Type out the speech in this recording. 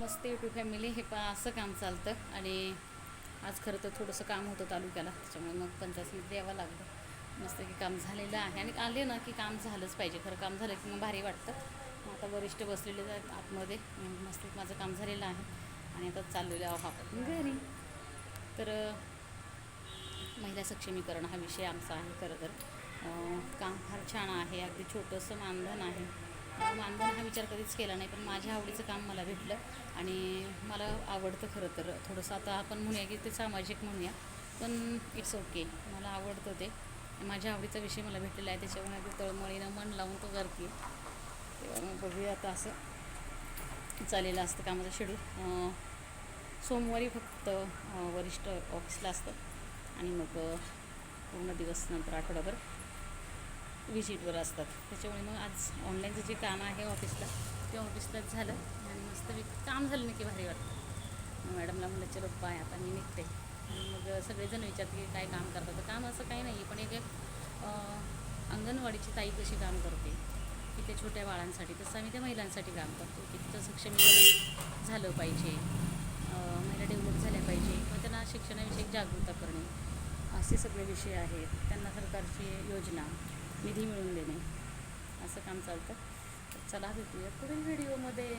मस्त YouTube family. हे पा असं काम चालतं आणि आज खरं तर थोडंसं काम होतं तालुक्याला त्याच्यामुळे मग पंचायत समिती यावं लागलं. मस्त की काम झालेलं आहे आणि आले ना की काम झालंच पाहिजे. खरं काम झालं की मग भारी वाटतं. आता वरिष्ठ बसलेले आहेत आतमध्ये मस्त माझं काम झालेलं आहे आणि आता चाललेलं आहो आपण घरी. तर महिला सक्षमीकरण हा विषय आमचा आहे खरं तर. काम फार छान आहे अगदी छोटंसं मानधन आहे. मानधन हा विचार कधीच केला नाही पण माझ्या आवडीचं काम मला भेटलं आणि मला आवडतं खरं तर थोडंसं आता आपण म्हणूया की ते सामाजिक म्हणूया पण इट्स ओके मला आवडतं ते. माझ्या आवडीचा विषय मला भेटलेला आहे त्याच्यामुळे ते तळमळीनं मन लावून तो करते. तेव्हा मग बघूया आता असं चाललेलं असतं कामाचं शेड्यूल सोमवारी फक्त वरिष्ठ ऑफिसला असतं. आणि मग पूर्ण दिवस नंतर आठवडाभर. विजिटवर असतात. त्याच्यामुळे मग आज ऑनलाईनचं जे काम आहे ऑफिसला ते ऑफिसलाच झालं आणि मस्त काम झालं नाही की भारी वाटतं. मग मॅडमला म्हणलं चलो बाय आता मी निघते. आणि मग सगळेजण विचारते की काय काम करतात. तर काम असं काही नाही आहे पण एक अंगणवाडीची ताई कशी काम करते की त्या छोट्या बाळांसाठी तसं आम्ही त्या महिलांसाठी काम करतो. की तिचं सक्षमीकरण झालं पाहिजे महिला डेव्हलप झाल्या पाहिजे किंवा त्यांना शिक्षणाविषयी जागरूकता करणे असे सगळे विषय आहेत. त्यांना सरकारची योजना निधी मिळवून देणे. असं काम चालतं. चला भेटूया पुढील व्हिडिओमध्ये